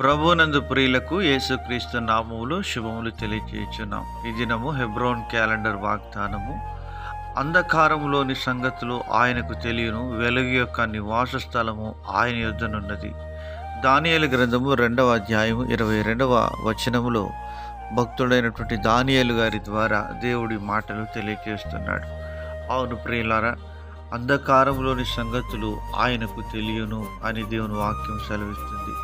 ప్రభునందు ప్రియులకు యేసుక్రీస్తు నామములు శుభములు తెలియచేయుచున్నాం. ఈ దినము హెబ్రోన్ క్యాలెండర్ వాగ్దానము. అంధకారములోని సంగతులు ఆయనకు తెలియను వెలుగు యొక్క నివాస స్థలము ఆయన యుద్ధనున్నది దానియేలు గ్రంథము రెండవ అధ్యాయము ఇరవై రెండవ వచనములో భక్తుడైనటువంటి దానియలు గారి ద్వారా దేవుడి మాటలు తెలియజేస్తున్నాడు అవును ప్రియులారా అంధకారంలోని సంగతులు ఆయనకు తెలియను అని దేవుని వాక్యం సెలవిస్తుంది.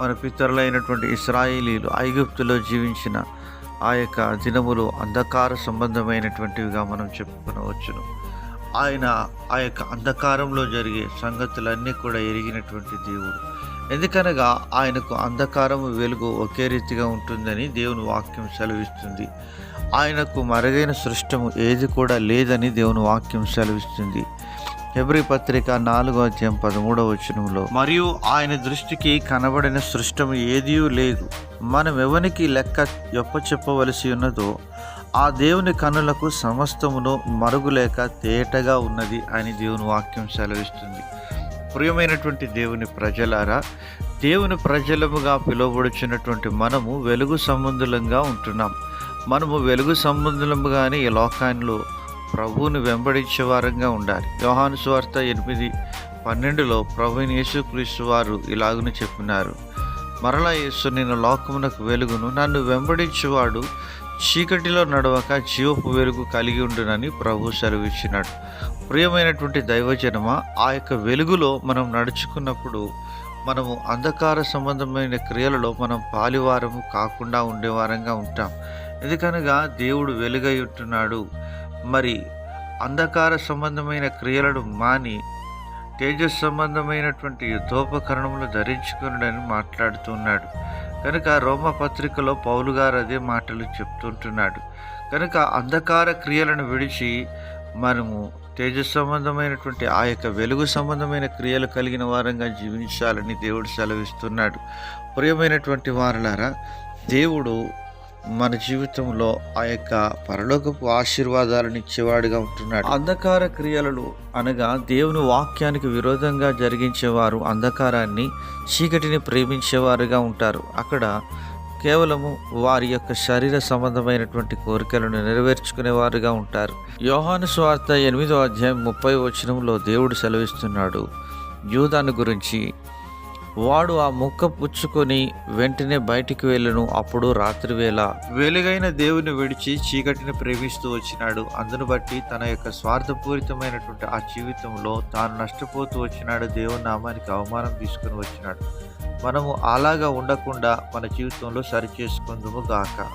మన పితరులైనటువంటి ఇస్రాయిలీలు ఐగుప్తులో జీవించిన ఆ యొక్క దినములు అంధకార సంబంధమైనటువంటివిగా మనం చెప్పుకునవచ్చును. ఆయన ఆ యొక్క అంధకారంలో జరిగే సంగతులన్నీ కూడా ఎరిగినటువంటి దేవుడు. ఎందుకనగా ఆయనకు అంధకారము వెలుగు ఒకే రీతిగా ఉంటుందని దేవుని వాక్యం సెలవిస్తుంది. ఆయనకు మరుగైన సృష్టము ఏది కూడా లేదని దేవుని వాక్యం సెలవిస్తుంది. హెబ్రి పత్రిక నాలుగో అధ్యాయం పదమూడవ వచనంలో మరియు ఆయన దృష్టికి కనబడిన సృష్టము ఏదీ లేదు. మనం ఎవనికి లెక్క ఎప్ప చెప్పవలసి ఉన్నదో ఆ దేవుని కనులకు సమస్తమును మరుగులేక తేటగా ఉన్నది అని దేవుని వాక్యం సెలవిస్తుంది. ప్రియమైనటువంటి దేవుని ప్రజలారా దేవుని ప్రజలముగా పిలువబడుచున్నటువంటి మనము వెలుగు సంబంధులంగా ఉంటున్నాం. మనము వెలుగు సంబంధులముగానే ఈ లోకాల్లో ప్రభువుని వెంబడించే వారంగా ఉండాలి. యోహాను స్వార్త ఎనిమిది పన్నెండులో ప్రభుని యేసుక్రీస్తు వారు ఇలాగున చెప్పినారు. మరలా యేసు నేను లోకమునకు వెలుగును నన్ను వెంబడించేవాడు చీకటిలో నడవక జీవపు వెలుగు కలిగి ఉండునని ప్రభు సెలవిచ్చినాడు. ప్రియమైనటువంటి దైవజనమ ఆ యొక్క వెలుగులో మనం నడుచుకున్నప్పుడు మనము అంధకార సంబంధమైన క్రియలలో మనం పాలివారము కాకుండా ఉండేవారంగా ఉంటాం. ఎందుకనగా దేవుడు వెలుగై ఉంటున్నాడు. మరి అంధకార సంబంధమైన క్రియలను మాని తేజస్ సంబంధమైనటువంటి యుద్ధోపకరణములు ధరించుకున్నాడని మాట్లాడుతున్నాడు కనుక రోమ పత్రికలో పౌలు గారు అదే మాటలు చెప్తుంటున్నాడు. కనుక అంధకార క్రియలను విడిచి మనము తేజస్ సంబంధమైనటువంటి ఆ యొక్క వెలుగు సంబంధమైన క్రియలు కలిగిన వారంగా జీవించాలని దేవుడు సెలవిస్తున్నాడు. ప్రియమైనటువంటి వారలారా దేవుడు మన జీవితంలో ఆ యొక్క పరలోకపు ఆశీర్వాదాలను ఇచ్చేవాడుగా ఉంటున్నాడు. అంధకార క్రియలలో అనగా దేవుని వాక్యానికి విరోధంగా జరిగించేవారు అంధకారాన్ని చీకటిని ప్రేమించేవారుగా ఉంటారు. అక్కడ కేవలము వారి యొక్క శరీర సంబంధమైనటువంటి కోరికలను నెరవేర్చుకునేవారుగా ఉంటారు. యోహాను స్వార్థ ఎనిమిదో అధ్యాయం ముప్పై వచనంలో దేవుడు సెలవిస్తున్నాడు. యూదాను గురించి వాడు ఆ ముక్క పుచ్చుకొని వెంటనే బయటికి వెళ్ళను. అప్పుడు రాత్రి వేళ వెలుగైన దేవుని విడిచి చీకటిని ప్రేమిస్తూ వచ్చినాడు. అందును బట్టి తన యొక్క స్వార్థపూరితమైనటువంటి ఆ జీవితంలో తాను నష్టపోతూ వచ్చినాడు. దేవుని నామానికి అవమానం తీసుకుని వచ్చినాడు. మనము అలాగా ఉండకుండా మన జీవితంలో సరి చేసుకుందుము గాక.